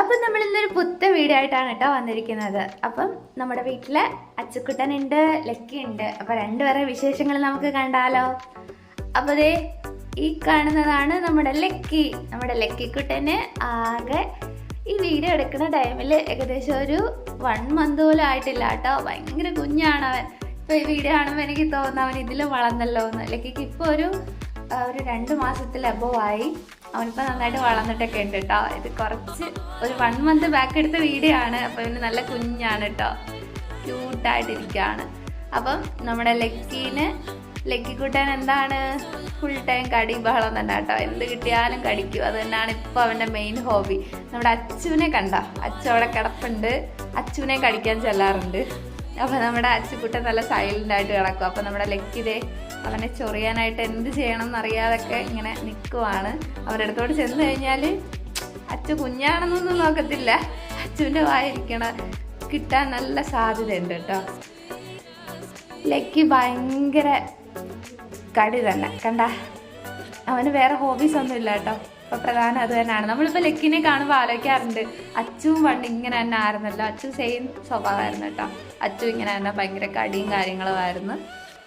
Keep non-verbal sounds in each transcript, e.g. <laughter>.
അപ്പം നമ്മൾ ഇന്നൊരു പുത്തൻ വീഡിയോ ആയിട്ടാണ് കേട്ടോ വന്നിരിക്കുന്നത്. അപ്പം നമ്മുടെ വീട്ടിൽ അച്ചുക്കുട്ടനുണ്ട് ലക്കിയുണ്ട്. അപ്പൊ രണ്ടുപേരെ വിശേഷങ്ങൾ നമുക്ക് കണ്ടാലോ? അപ്പൊ ദേ ഈ കാണുന്നതാണ് നമ്മുടെ ലക്കി. നമ്മുടെ ലക്കിക്കുട്ടന് ആകെ ഈ വീഡിയോ എടുക്കുന്ന ടൈമിൽ ഏകദേശം ഒരു വൺ മന്ത് പോലും ആയിട്ടില്ല കേട്ടോ. ഭയങ്കര കുഞ്ഞാണ് അവൻ. ഇപ്പൊ ഈ വീഡിയോ കാണുമ്പോൾ എനിക്ക് തോന്നുന്നു അവൻ ഇതിലും വളർന്നല്ലോ എന്ന്. ലക്കിക്ക് ഇപ്പോൾ ഒരു ഒരു രണ്ട് മാസത്തിൽ അബോവായി അവനിപ്പോൾ നന്നായിട്ട് വളർന്നിട്ടൊക്കെ ഉണ്ട് കേട്ടോ ഇത് കുറച്ച് ഒരു വൺ മന്ത് ബാക്ക് എടുത്ത വീഡിയോ ആണ് അപ്പോൾ ഇവന് നല്ല കുഞ്ഞാണ് കേട്ടോ ക്യൂട്ടായിട്ടിരിക്കുകയാണ് അപ്പം നമ്മുടെ ലക്കീന് ലക്കിക്കുട്ടൻ എന്താണ്? ഫുൾ ടൈം കടി ബഹളം തന്നെ കേട്ടോ എന്ത് കിട്ടിയാലും കടിക്കും. അത് തന്നെയാണ് ഇപ്പോൾ അവന്റെ മെയിൻ ഹോബി നമ്മുടെ അച്ചുവിനെ കണ്ട. അച്ചു അവിടെ കിടപ്പുണ്ട്. അച്ചുവിനെ കടിക്കാൻ ചെല്ലാറുണ്ട്. അപ്പോൾ നമ്മുടെ അച്ചുക്കുട്ടൻ നല്ല സൈലന്റ് ആയിട്ട് കിടക്കും. അപ്പോൾ നമ്മുടെ ലക്കിതേ അവനെ ചൊറിയാനായിട്ട് എന്ത് ചെയ്യണം എന്നറിയാതൊക്കെ ഇങ്ങനെ നിൽക്കുവാണ് അവരുടെ അടുത്തോട്ട് ചെന്ന് കഴിഞ്ഞാൽ അച്ചു കുഞ്ഞാണെന്നൊന്നും നോക്കത്തില്ല. അച്ഛന്റെ വായിരിക്കണ കിട്ടാൻ നല്ല സാധ്യതയുണ്ട് കേട്ടോ. ലക്കി ഭയങ്കര കടി തന്നെ കണ്ട? അവന് വേറെ ഹോബീസ് ഒന്നും ഇല്ല കേട്ടോ. അപ്പൊ പ്രധാനം അത് തന്നെയാണ്. നമ്മളിപ്പോൾ ലക്കിനെ കാണുമ്പോൾ ആലോചിക്കാറുണ്ട് അച്ചുവും പണ്ട് ഇങ്ങനെ തന്നെ ആയിരുന്നല്ലോ. അച്ചു സെയിം സ്വഭാവമായിരുന്നു കേട്ടോ. അച്ചു ഇങ്ങനെ തന്നെ ഭയങ്കര കടിയും കാര്യങ്ങളുമായിരുന്നു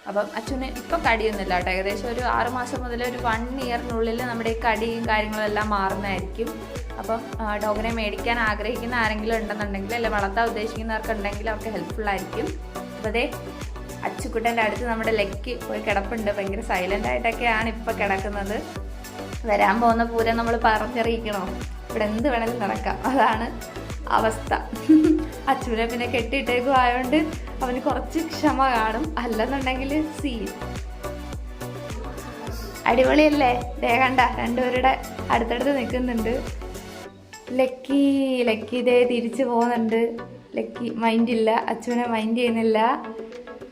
അപ്പം അച്ഛന് ഇപ്പം കടിയൊന്നുമില്ല കേട്ടോ. ഏകദേശം ഒരു ആറ് മാസം മുതൽ ഒരു വൺ ഇയറിനുള്ളിൽ നമ്മുടെ ഈ കടിയും കാര്യങ്ങളും എല്ലാം മാറുന്നതായിരിക്കും. അപ്പം ഡോഗിനെ മേടിക്കാൻ ആഗ്രഹിക്കുന്ന ആരെങ്കിലും ഉണ്ടെന്നുണ്ടെങ്കിൽ അല്ലെ വളർത്താൻ ഉദ്ദേശിക്കുന്നവർക്കുണ്ടെങ്കിൽ അവർക്ക് ഹെൽപ്ഫുൾ ആയിരിക്കും. അപ്പോൾ അതേ അച്ചുക്കുട്ടന്റെ അടുത്ത് നമ്മുടെ ലെക്ക് പോയി കിടപ്പുണ്ട്. ഭയങ്കര സൈലന്റ് ആയിട്ടൊക്കെയാണ് ഇപ്പോൾ കിടക്കുന്നത്. വരാൻ പോകുന്ന പൂരം നമ്മൾ പറഞ്ഞറിയിക്കണോ? ഇവിടെ എന്ത് വേണമെങ്കിലും നടക്കാം. അതാണ് അവസ്ഥ. അച്ഛനെ പിന്നെ കെട്ടിയിട്ടേക്കും ആയതുകൊണ്ട് അവന് കുറച്ച് ക്ഷമ കാണും. അല്ലെന്നുണ്ടെങ്കിൽ സീൻ. അടിപൊളിയല്ലേ? ദേ കണ്ട രണ്ടുപേരുടെ അടുത്തടുത്ത് നിൽക്കുന്നുണ്ട്. ലക്കി ലക്കി ഇതേ തിരിച്ചു പോകുന്നുണ്ട്. ലക്കി മൈൻഡ് ഇല്ല. അച്ചുവിനെ മൈൻഡ് ചെയ്യുന്നില്ല.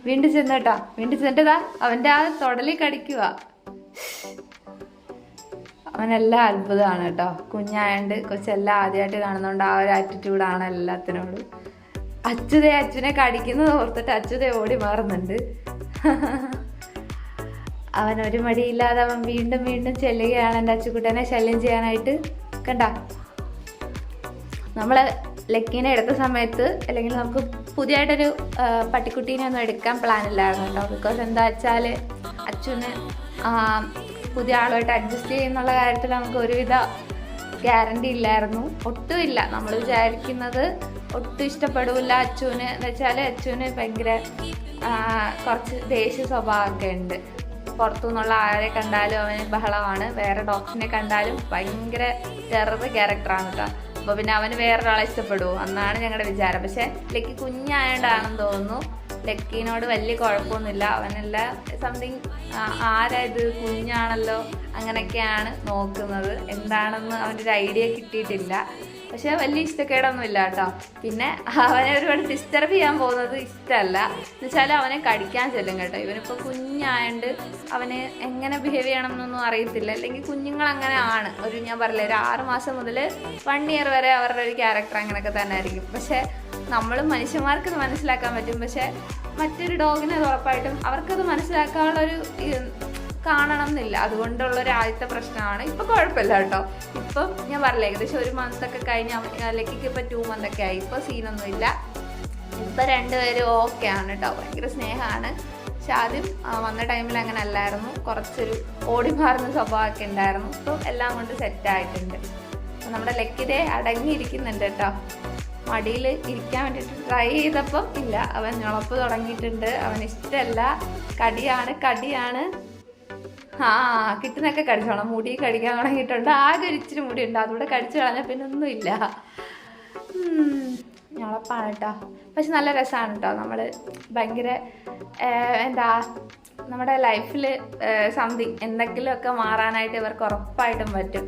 വീണ്ടും ചെന്നേട്ടാ വീണ്ടും ചെന്നിട്ടതാ അവന്റെ ആ തൊടലിൽ കടിക്കുക അവനെല്ലാം അത്ഭുതമാണ് കേട്ടോ. കുഞ്ഞായണ്ട് കൊച്ചെല്ലാം ആദ്യമായിട്ട് കാണുന്നതുകൊണ്ട് ആ ഒരു ആറ്റിറ്റ്യൂഡാണ് എല്ലാത്തിനോടും. അച്യുത അച്ഛനെ കടിക്കുന്നത് ഓർത്തിട്ട് അച്യുത ഓടി മാറുന്നുണ്ട്. അവൻ ഒരു മടിയില്ലാതെ അവൻ വീണ്ടും വീണ്ടും ചെല്ലുകയാണ് എന്റെ അച്ചുക്കുട്ടനെ ശല്യം ചെയ്യാനായിട്ട്. കണ്ട? നമ്മൾ ലക്കീനെ എടുത്ത സമയത്ത് അല്ലെങ്കിൽ നമുക്ക് പുതിയതായിട്ടൊരു പട്ടിക്കുട്ടീനെ ഒന്നും എടുക്കാൻ പ്ലാൻ ഇല്ലായിരുന്നു കേട്ടോ. ബിക്കോസ് എന്താ വെച്ചാൽ അച്ഛന് പുതിയ ആളുമായിട്ട് അഡ്ജസ്റ്റ് ചെയ്യുന്നുള്ള കാര്യത്തിൽ നമുക്ക് ഒരുവിധ ഗ്യാരണ്ടി ഇല്ലായിരുന്നു. ഒട്ടുമില്ല നമ്മൾ വിചാരിക്കുന്നത് ഒട്ടും ഇഷ്ടപ്പെടില്ല അച്ചുവിന് എന്ന് വെച്ചാൽ അച്ചുവിന് ഭയങ്കര കുറച്ച് ദേഷ്യ സ്വഭാവമൊക്കെ ഉണ്ട്. പുറത്തു നിന്നുള്ള ആരെ കണ്ടാലും അവന് ബഹളമാണ്. വേറെ ഡോക്ടറിനെ കണ്ടാലും ഭയങ്കര ടെറർ ക്യാരക്ടറാണ് കേട്ടോ അപ്പോൾ പിന്നെ അവന് വേറൊരാളെ ഇഷ്ടപ്പെടുമോ എന്നാണ് ഞങ്ങളുടെ വിചാരം. പക്ഷേ ലൈക്ക് കുഞ്ഞായോണ്ടാണെന്ന് തോന്നുന്നു. ലക്കീനോട് വലിയ കുഴപ്പമൊന്നുമില്ല. അവനല്ല സംതിങ് ആരായത് കുഞ്ഞാണല്ലോ? അങ്ങനെയൊക്കെയാണ് നോക്കുന്നത്. എന്താണെന്ന് അവന്റെ ഒരു ഐഡിയ കിട്ടിയിട്ടില്ല. പക്ഷെ വലിയ ഇഷ്ടക്കേടൊന്നും ഇല്ല കേട്ടോ. പിന്നെ അവനെ ഒരുപാട് ഡിസ്റ്റർബ് ചെയ്യാൻ പോകുന്നത് ഇഷ്ടമല്ല എന്ന് വെച്ചാൽ അവനെ കടിക്കാൻ ചെല്ലും കേട്ടോ. ഇവനിപ്പോൾ കുഞ്ഞായണ്ട് അവന് എങ്ങനെ ബിഹേവ് ചെയ്യണം എന്നൊന്നും അറിയത്തില്ല. അല്ലെങ്കിൽ കുഞ്ഞുങ്ങൾ അങ്ങനെ ആണ്. ഒരു ഞാൻ പറയില്ല ഒരു ആറ് മാസം മുതൽ വൺ ഇയർ വരെ അവരുടെ ഒരു ക്യാരക്ടർ അങ്ങനെയൊക്കെ തന്നെ ആയിരിക്കും പക്ഷേ നമ്മൾ മനുഷ്യന്മാർക്ക് മനസ്സിലാക്കാൻ പറ്റും. പക്ഷേ മറ്റൊരു ഡോഗിനെ അത് ഉറപ്പായിട്ടും അവർക്കത് മനസ്സിലാക്കാനുള്ള ഒരു കാണണം എന്നില്ല അതുകൊണ്ടുള്ള ഒരു ആദ്യത്തെ പ്രശ്നമാണ്. ഇപ്പൊ കുഴപ്പമില്ല കേട്ടോ. ഇപ്പം ഞാൻ പറഞ്ഞില്ല ഏകദേശം ഒരു മന്ത് ഒക്കെ കഴിഞ്ഞ് ലക്കിക്ക് ഇപ്പൊ ടു മന്ത് ഒക്കെ ആയി. ഇപ്പൊ സീനൊന്നും ഇല്ല. ഇപ്പൊ രണ്ടുപേരും ഓക്കെ ആണ് കേട്ടോ. ഭയങ്കര സ്നേഹമാണ്. പക്ഷെ ആദ്യം വന്ന ടൈമിൽ അങ്ങനെ അല്ലായിരുന്നു. കുറച്ചൊരു ഓടി മാറുന്ന സ്വഭാവമൊക്കെ ഉണ്ടായിരുന്നു. ഇപ്പം എല്ലാം കൊണ്ട് സെറ്റായിട്ടുണ്ട് നമ്മുടെ ലക്കിതെ അടങ്ങിയിരിക്കുന്നുണ്ട് കേട്ടോ. മടിയിൽ ഇരിക്കാൻ വേണ്ടിയിട്ട് ട്രൈ ചെയ്തപ്പം ഇല്ല. അവൻ ഞളപ്പ് തുടങ്ങിയിട്ടുണ്ട്. അവൻ ഇഷ്ടമല്ല. കടിയാണ് കടിയാണ്. ആ കിട്ടുന്നൊക്കെ കടിച്ചോളാം. മുടി കടിക്കാൻ തുടങ്ങിയിട്ടുണ്ട്. ആകെ ഒരിച്ചിരി മുടി ഉണ്ട്. അതുകൂടെ കടിച്ചു കളഞ്ഞാൽ പിന്നെ ഒന്നുമില്ല. ഞളപ്പാണ് കേട്ടോ പക്ഷെ നല്ല രസമാണ് കേട്ടോ നമ്മൾ ഭയങ്കര എന്താ നമ്മുടെ ലൈഫിൽ സംതിങ് എന്തെങ്കിലുമൊക്കെ മാറാനായിട്ട് ഇവർക്ക് ഉറപ്പായിട്ടും പറ്റും.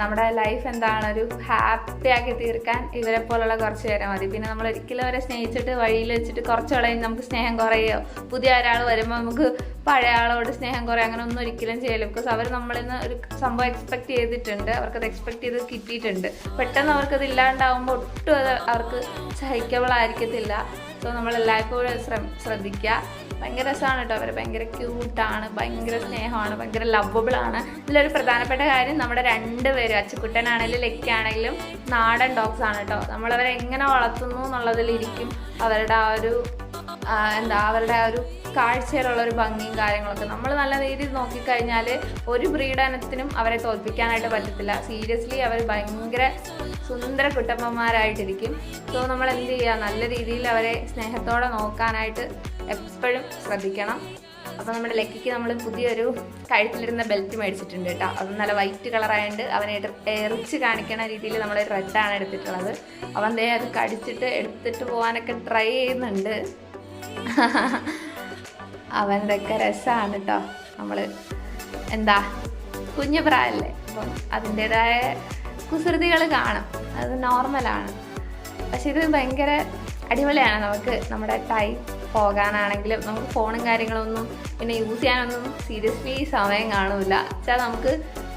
നമ്മുടെ ലൈഫ് എന്താണ്? ഒരു ഹാപ്പി ആക്കി തീർക്കാൻ ഇവരെ പോലുള്ള കുറച്ച് പേരെ മതി. പിന്നെ നമ്മൾ ഒരിക്കലും അവരെ സ്നേഹിച്ചിട്ട് വഴിയിൽ വെച്ചിട്ട് കുറച്ച് കളയും നമുക്ക് സ്നേഹം കുറയോ പുതിയ ഒരാൾ വരുമ്പോൾ നമുക്ക് പഴയ ആളോട് സ്നേഹം കുറേ അങ്ങനെ ഒന്നും ഒരിക്കലും ചെയ്യില്ല. ബിക്കോസ് അവർ നമ്മളിൽ നിന്ന് ഒരു സംഭവം എക്സ്പെക്ട് ചെയ്തിട്ടുണ്ട്. അവർക്കത് എക്സ്പെക്ട് ചെയ്ത് കിട്ടിയിട്ടുണ്ട്. പെട്ടെന്ന് അവർക്കത് ഇല്ലാണ്ടാവുമ്പോൾ ഒട്ടും അത് അവർക്ക് സഹിക്കബിൾ ആയിരിക്കത്തില്ല. സോ നമ്മൾ എല്ലായ്പ്പോഴും ശ്രദ്ധിക്കുക. ഭയങ്കര രസമാണ് കേട്ടോ അവർ ഭയങ്കര ക്യൂട്ടാണ് ഭയങ്കര സ്നേഹമാണ് ഭയങ്കര ആണ്. ഇതിലൊരു പ്രധാനപ്പെട്ട കാര്യം നമ്മുടെ രണ്ട് പേരും അച്ചുക്കുട്ടനാണെങ്കിലും ലക്കാണെങ്കിലും നാടൻ ഡോഗ്സ് ആണ് കേട്ടോ നമ്മളവരെ എങ്ങനെ വളർത്തുന്നു എന്നുള്ളതിലിരിക്കും അവരുടെ ആ ഒരു എന്താ അവരുടെ ആ ഒരു കാഴ്ചയിലുള്ള ഒരു ഭംഗിയും കാര്യങ്ങളൊക്കെ. നമ്മൾ നല്ല രീതിയിൽ നോക്കിക്കഴിഞ്ഞാൽ ഒരു ബ്രീഡനത്തിനും അവരെ തോൽപ്പിക്കാനായിട്ട് പറ്റത്തില്ല. സീരിയസ്ലി അവർ ഭയങ്കര സുന്ദര കുട്ടമ്മമാരായിട്ടിരിക്കും. സോ നമ്മൾ എന്ത് ചെയ്യുക നല്ല രീതിയിൽ അവരെ സ്നേഹത്തോടെ നോക്കാനായിട്ട് എപ്പോഴും ശ്രദ്ധിക്കണം. അപ്പോൾ നമ്മുടെ ലക്കിക്ക് നമ്മൾ പുതിയൊരു കഴുത്തിലിരുന്ന ബെൽറ്റ് മേടിച്ചിട്ടുണ്ട് കേട്ടോ. അത് നല്ല വൈറ്റ് കളറായതുകൊണ്ട് അവനെ എറിച്ച് കാണിക്കണ രീതിയിൽ നമ്മൾ റെഡാണ് എടുത്തിട്ടുള്ളത്. അവൻ ദേ അത് കടിച്ചിട്ട് എടുത്തിട്ട് പോകാനൊക്കെ ട്രൈ ചെയ്യുന്നുണ്ട്. <laughs> അവനതൊക്കെ രസമാണ് കേട്ടോ നമ്മൾ എന്താ കുഞ്ഞു പ്രായമല്ലേ അപ്പം അതിന്റെതായ കുസൃതികൾ കാണും. അത് നോർമലാണ്. പക്ഷെ ഇത് ഭയങ്കര അടിപൊളിയാണ് നമുക്ക് നമ്മുടെ ടൈം പോകാനാണെങ്കിലും നമുക്ക് ഫോണും കാര്യങ്ങളൊന്നും പിന്നെ യൂസ് ചെയ്യാനൊന്നും സീരിയസ്ലി സമയം കാണൂല. വെച്ചാൽ നമുക്ക്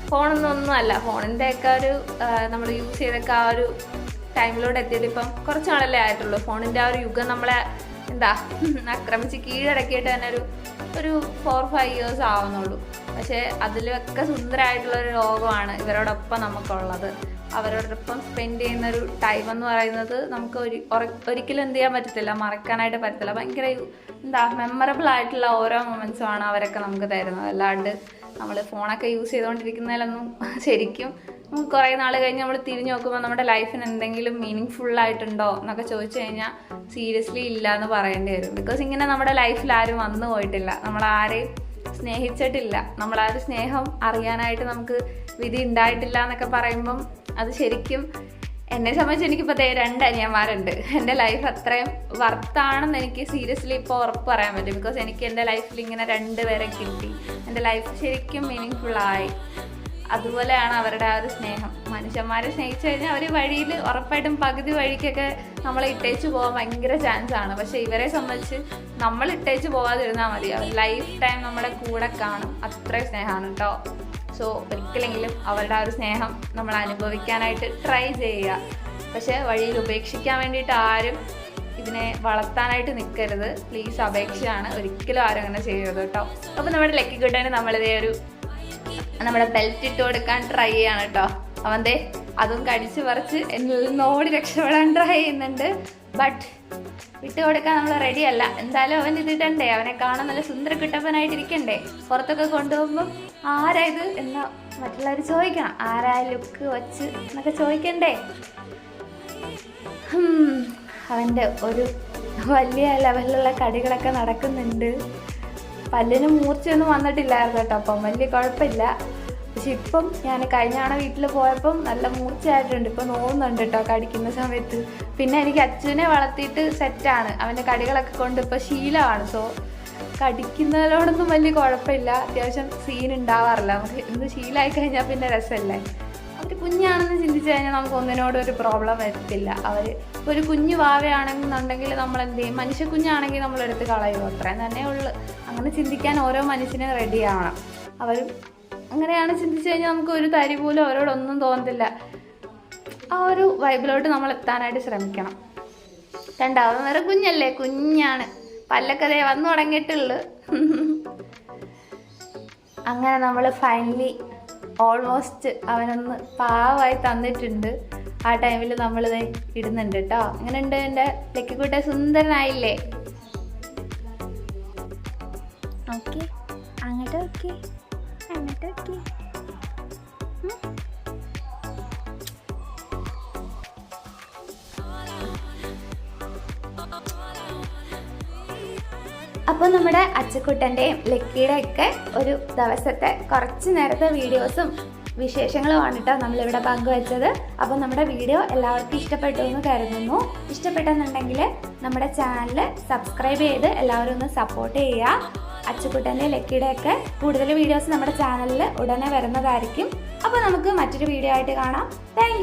ഫോണൊന്നും ഒന്നും അല്ല. ഫോണിന്റെ ഒക്കെ ഒരു നമ്മൾ യൂസ് ചെയ്തൊക്കെ ആ ഒരു ടൈമിലൂടെ എത്തിയത് ഇപ്പം കുറച്ച് നാളല്ലേ ആയിട്ടുള്ളൂ. ഫോണിന്റെ ആ ഒരു യുഗം നമ്മളെ എന്താ ആക്രമിച്ച് കീഴടക്കിയിട്ട് തന്നെ ഒരു ഒരു ഫോർ ഫൈവ് ഇയേഴ്സ് ആവുന്നുള്ളൂ. പക്ഷേ അതിലൊക്കെ സുന്ദരമായിട്ടുള്ള ഒരു ലോകമാണ് ഇവരോടൊപ്പം നമുക്കുള്ളത്. അവരോടൊപ്പം സ്പെൻഡ് ചെയ്യുന്ന ഒരു ടൈം എന്ന് പറയുന്നത് നമുക്ക് ഒരു ഒര- ഒരിക്കലും എന്ത് ചെയ്യാൻ പറ്റത്തില്ല മറക്കാനായിട്ട് പറ്റത്തില്ല. ഭയങ്കര എന്താ മെമ്മറബിൾ ആയിട്ടുള്ള ഓരോ മൊമെന്റ്സും ആണ് അവരൊക്കെ നമുക്ക് തരുന്നത്. അല്ലാണ്ട് നമ്മൾ ഫോണൊക്കെ യൂസ് ചെയ്തുകൊണ്ടിരിക്കുന്നതിലൊന്നും ശരിക്കും കുറേ നാൾ കഴിഞ്ഞ് നമ്മൾ തിരിഞ്ഞു നോക്കുമ്പോൾ നമ്മുടെ ലൈഫിന് എന്തെങ്കിലും മീനിങ് ഫുൾ ആയിട്ടുണ്ടോ എന്നൊക്കെ ചോദിച്ചു കഴിഞ്ഞാൽ സീരിയസ്ലി ഇല്ല എന്ന് പറയേണ്ടി വരും. ബിക്കോസ് ഇങ്ങനെ നമ്മുടെ ലൈഫിൽ ആരും വന്നു പോയിട്ടില്ല. നമ്മൾ ആരെയും സ്നേഹിച്ചിട്ടില്ല. നമ്മൾ ആ ഒരു സ്നേഹം അറിയാനായിട്ട് നമുക്ക് വിധി ഉണ്ടായിട്ടില്ല എന്നൊക്കെ പറയുമ്പം അത് ശരിക്കും എന്നെ സംബന്ധിച്ച് എനിക്കിപ്പോൾ ദേ രണ്ട് അനിയന്മാരുണ്ട്. എന്റെ ലൈഫ് അത്രയും വർത്താണെന്ന് എനിക്ക് സീരിയസ്ലി ഇപ്പോൾ ഉറപ്പ് പറയാൻ പറ്റും. ബിക്കോസ് എനിക്ക് എന്റെ ലൈഫിൽ ഇങ്ങനെ രണ്ട് പേരെ കിട്ടി. എന്റെ ലൈഫ് ശരിക്കും മീനിങ് ഫുള്ളായി അതുപോലെയാണ് അവരുടെ ആ ഒരു സ്നേഹം. മനുഷ്യന്മാരെ സ്നേഹിച്ചു കഴിഞ്ഞാൽ അവർ വഴിയിൽ ഉറപ്പായിട്ടും പകുതി വഴിക്കൊക്കെ നമ്മളെ ഇട്ടേച്ച് പോകാൻ ഭയങ്കര ചാൻസ് ആണ്. പക്ഷെ ഇവരെ സംബന്ധിച്ച് നമ്മൾ ഇട്ടേച്ച് പോകാതിരുന്നാൽ മതി. അവർ ലൈഫ് ടൈം നമ്മുടെ കൂടെ കാണും. അത്രയും സ്നേഹമാണ് കേട്ടോ സോ ഒരിക്കലെങ്കിലും അവരുടെ ആ ഒരു സ്നേഹം നമ്മൾ അനുഭവിക്കാനായിട്ട് ട്രൈ ചെയ്യുക. പക്ഷെ വഴിയിൽ ഉപേക്ഷിക്കാൻ വേണ്ടിയിട്ട് ആരും ഇതിനെ വളർത്താനായിട്ട് നിൽക്കരുത് പ്ലീസ് അപേക്ഷയാണ്. ഒരിക്കലും ആരും അങ്ങനെ ചെയ്യരുത് കേട്ടോ അപ്പോൾ നമ്മുടെ ലക്കി കിട്ടാൻ നമ്മളിതേ ഒരു നമ്മുടെ ബെൽറ്റ് ഇട്ട് കൊടുക്കാൻ ട്രൈ ചെയ്യാണ് കേട്ടോ അവൻ ദേ അതും കടിച്ച് പറിച്ച് എന്നിൽ നിന്ന് ഓടി രക്ഷപ്പെടാൻ ട്രൈ ചെയ്യുന്നുണ്ട്. ബട്ട് വിട്ട് കൊടുക്കാൻ നമ്മൾ റെഡി അല്ല. എന്തായാലും അവൻ ഇതിട്ടണ്ടേ അവനെ കാണാൻ നല്ല സുന്ദര കിട്ടപ്പനായിട്ടിരിക്കണ്ടേ. പുറത്തൊക്കെ കൊണ്ടുപോകുമ്പോൾ ആരായത് എന്ന് മറ്റുള്ളവർ ചോദിക്കണം. ആരാ ലുക്ക് വച്ച്? എന്നൊക്കെ ചോദിക്കണ്ടേ. അവന്റെ ഒരു വലിയ ലെവലിലുള്ള കടികളൊക്കെ നടക്കുന്നുണ്ട്. പല്ലിന് മൂർച്ചയൊന്നും വന്നിട്ടില്ലായിരുന്നു കേട്ടോ അപ്പം വലിയ കുഴപ്പമില്ല. പക്ഷെ ഇപ്പം ഞാൻ കഴിഞ്ഞ തവണ വീട്ടിൽ പോയപ്പം നല്ല മൂർച്ചയായിട്ടുണ്ട് ഇപ്പം നോവുന്നുണ്ട് കേട്ടോ കടിക്കുന്ന സമയത്ത്. പിന്നെ എനിക്ക് അച്ഛനെ വളർത്തിയിട്ട് സെറ്റാണ് അവന്റെ കടികളൊക്കെ കൊണ്ട് ഇപ്പം ശീലമാണ്. സോ കടിക്കുന്നതിനോടൊന്നും വലിയ കുഴപ്പമില്ല അത്യാവശ്യം സീൻ ഉണ്ടാവാറില്ല. നമുക്ക് എന്ത് ശീലമായി കഴിഞ്ഞാൽ പിന്നെ രസമല്ലേ? അവർ കുഞ്ഞാണെന്ന് ചിന്തിച്ചു കഴിഞ്ഞാൽ നമുക്ക് ഒന്നിനോടും ഒരു പ്രോബ്ലം വരത്തില്ല. അവർ ഒരു കുഞ്ഞു വാവയാണെന്നുണ്ടെങ്കിൽ നമ്മൾ എന്ത് ചെയ്യും? മനുഷ്യ കുഞ്ഞാണെങ്കിൽ നമ്മൾ എടുത്ത് കളയും. അത്രയും തന്നെ ഉള്ളു. അങ്ങനെ ചിന്തിക്കാൻ ഓരോ മനുഷ്യനും റെഡിയാവണം അവർ അങ്ങനെയാണ് ചിന്തിച്ചു കഴിഞ്ഞാൽ നമുക്ക് ഒരു തരി പോലും അവരോടൊന്നും തോന്നത്തില്ല. ആ ഒരു വൈബിലോട്ട് നമ്മൾ എത്താനായിട്ട് ശ്രമിക്കണം. രണ്ടാമത് വേറെ കുഞ്ഞല്ലേ? കുഞ്ഞാണ്. പല്ലൊക്കെ ദേ വന്നു തുടങ്ങിയിട്ടുള്ളു. <laughs> അങ്ങനെ നമ്മൾ ഫൈനലി ഓൾമോസ്റ്റ് അവനൊന്ന് പാവമായി തന്നിട്ടുണ്ട്. ആ ടൈമിൽ നമ്മളിത് ഇടുന്നുണ്ട് കേട്ടോ അങ്ങനെ ഉണ്ട് എന്റെ ലക്കിക്കുട്ട സുന്ദരനായില്ലേ? ഓക്കെ. അങ്ങോട്ട് ഓക്കെ അങ്ങോട്ട് ഓക്കെ അപ്പോൾ നമ്മുടെ അച്ചക്കുട്ടന്റെയും ലക്കിയുടെ ഒക്കെ ഒരു ദിവസത്തെ കുറച്ച് നേരത്തെ വീഡിയോസും വിശേഷങ്ങളുമാണ് കേട്ടോ നമ്മളിവിടെ പങ്കുവച്ചത്. അപ്പോൾ നമ്മുടെ വീഡിയോ എല്ലാവർക്കും ഇഷ്ടപ്പെട്ടു എന്ന് കരുതുന്നു. ഇഷ്ടപ്പെട്ടെന്നുണ്ടെങ്കിൽ നമ്മുടെ ചാനൽ സബ്സ്ക്രൈബ് ചെയ്ത് എല്ലാവരും ഒന്ന് സപ്പോർട്ട് ചെയ്യുക. അച്ചുക്കുട്ടന്റെ ലക്കിയുടെയൊക്കെ കൂടുതൽ വീഡിയോസ് നമ്മുടെ ചാനലിൽ ഉടനെ വരുന്നതായിരിക്കും. അപ്പോൾ നമുക്ക് മറ്റൊരു വീഡിയോ ആയിട്ട് കാണാം. താങ്ക്